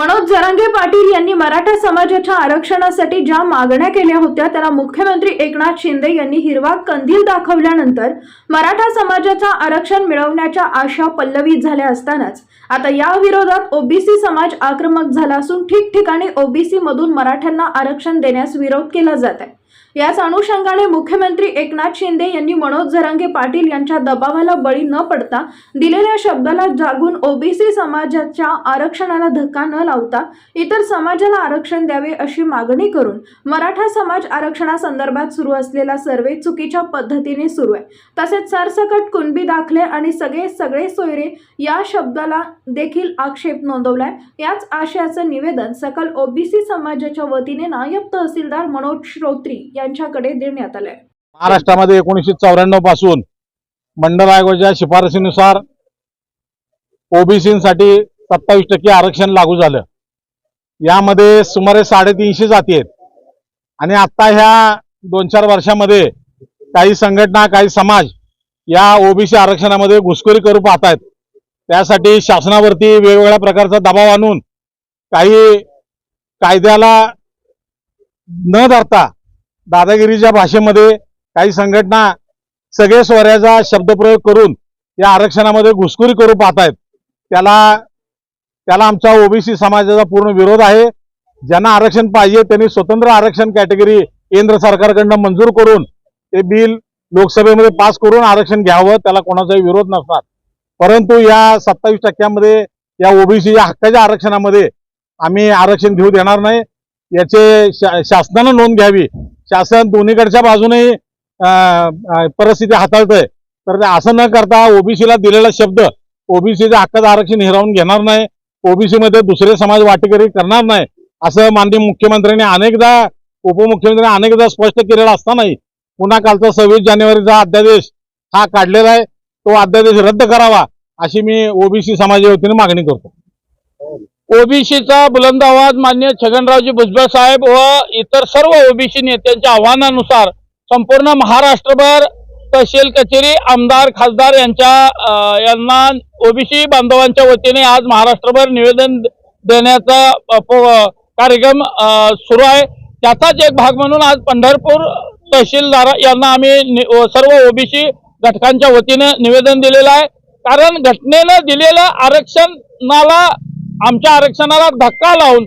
मनोज जरांगे पाटील यांनी मराठा समाजाच्या आरक्षणासाठी ज्या मागण्या केल्या होत्या त्याला मुख्यमंत्री एकनाथ शिंदे यांनी हिरवा कंदील दाखवल्यानंतर मराठा समाजाचा आरक्षण मिळवण्याच्या आशा पल्लवित झाल्या असतानाच. आता या विरोधात ओबीसी समाज आक्रमक झाला असून ठिकठिकाणी ओबीसी मधून मराठ्यांना आरक्षण देण्यास विरोध केला जात आहे. याच अनुषंगाने मुख्यमंत्री एकनाथ शिंदे यांनी मनोज झरांगे पाटील यांच्या दबावाला बळी न पडता दिलेल्या शब्दाला जागून ओबीसी समाजाच्या आरक्षणाला धक्का न लावता इतर समाजाला आरक्षण द्यावे अशी मागणी करून मराठा समाज आरक्षणासंदर्भात सुरू असलेला सर्वे चुकीच्या पद्धतीने सुरू आहे. तसेच सरसकट कुणबी दाखले आणि सगळे सगळे सोयरे या शब्दाला देखील आक्षेप नोंदवलाय. याच आशयाचं निवेदन सकल ओबीसी समाजाच्या वतीने नायब तहसीलदार मनोज श्रोत्री यांच्याकडे देण्यात आलंय. महाराष्ट्रामध्ये एकोणीसशे चौऱ्याण्णवपासून मंडल आयोगाच्या शिफारसीनुसार ओबीसीसाठी सत्तावीस टक्के आरक्षण लागू झालं. यामध्ये सुमारे साडेतीनशे जाती आहेत. आणि आता ह्या दोन चार वर्षामध्ये काही संघटना काही समाज या ओबीसी आरक्षणामध्ये घुसखोरी करू पाहतायत. त्यासाठी शासनावरती वेगवेगळ्या प्रकारचा दबाव आणून काही कायद्याला न धरता दादागिरीच्या भाषेमध्ये काही संघटना सगळे स्वऱ्याचा शब्दप्रयोग करून या आरक्षणामध्ये घुसखोरी करू पाहतायत. त्याला त्याला आमचा ओबीसी समाजाचा पूर्ण विरोध आहे. ज्यांना आरक्षण पाहिजे त्यांनी स्वतंत्र आरक्षण कॅटेगरी केंद्र सरकारकडनं मंजूर करून ते बिल लोकसभेमध्ये पास करून आरक्षण घ्यावं त्याला कोणाचाही विरोध नसणार. परंतु या सत्तावीस टक्क्यामध्ये या ओबीसीच्या हक्काच्या आरक्षणामध्ये आम्ही आरक्षण घेऊ देणार नाही. याचे शा- शासनानं नोंद घ्यावी. शासन दोन्हीकडच्या बाजूने परिस्थिती हाताळतंय. तर असं न करता ओबीसीला दिलेला शब्द ओबीसीच्या हक्काचं आरक्षण हिरावून घेणार नाही ओबीसीमध्ये दुसरे समाज वाटेकरी करणार नाही असं माननीय मुख्यमंत्र्यांनी अनेकदा उपमुख्यमंत्र्यांनी अनेकदा स्पष्ट केलेलं असतानाही पुन्हा कालचा सव्वीस जानेवारीचा अध्यादेश हा काढलेला आहे. तो अध्यादेश रद्द करावा अशी मी ओबीसी समाजाच्या वतीने मागणी करतो. ओबीसीचा बुलंद आवाज मान्य छगनरावजी भुजबळ साहेब व इतर सर्व ओबीसी नेत्यांच्या आव्हानानुसार संपूर्ण महाराष्ट्रभर तहसील कचेरी आमदार खासदार यांच्या यांना ओबीसी बांधवांच्या वतीने आज महाराष्ट्रभर निवेदन देण्याचा कार्यक्रम सुरू आहे. त्याचाच एक भाग म्हणून आज पंढरपूर तहसीलदार यांना आम्ही सर्व ओबीसी घटकांच्या वतीने निवेदन दिलेलं आहे. कारण घटनेनं दिलेलं आरक्षणाला आमच्या आरक्षणाला धक्का लावून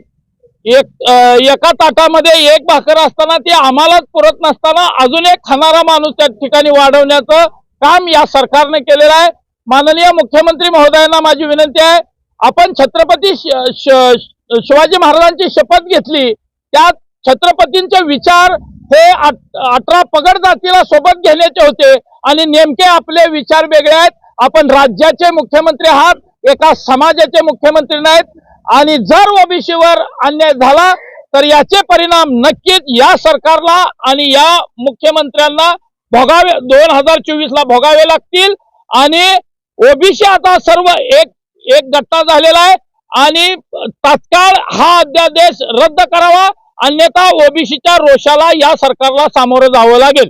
एक एका ताटामध्ये एक भाकर असताना ती आम्हालाच पुरत नसताना अजून एक खाणारा माणूस त्या ठिकाणी वाढवण्याचं काम या सरकारने केलेलं आहे. माननीय मुख्यमंत्री महोदयांना माझी विनंती आहे आपण छत्रपती श- श- शिवाजी महाराजांची शपथ घेतली त्यात छत्रपतींचे विचार हे अठरा पगड जातीला सोबत घेण्याचे होते आणि नेमके आपले विचार वेगळे आहेत. आपण राज्याचे मुख्यमंत्री आहात एका समाजाचे मुख्यमंत्री नाहीत. आणि जर ओबीसीवर अन्याय झाला तर याचे परिणाम नक्कीच या सरकारला आणि या मुख्यमंत्र्यांना भोगावे दोन हजार चोवीस ला भोगावे लागतील. आणि ओबीसी आता सर्व एक एक गट्टा झालेला आहे. आणि तात्काळ हा अध्यादेश रद्द करावा. अन्यथा ओबीसीच्या रोषाला या सरकारला सामोरं जावं लागेल.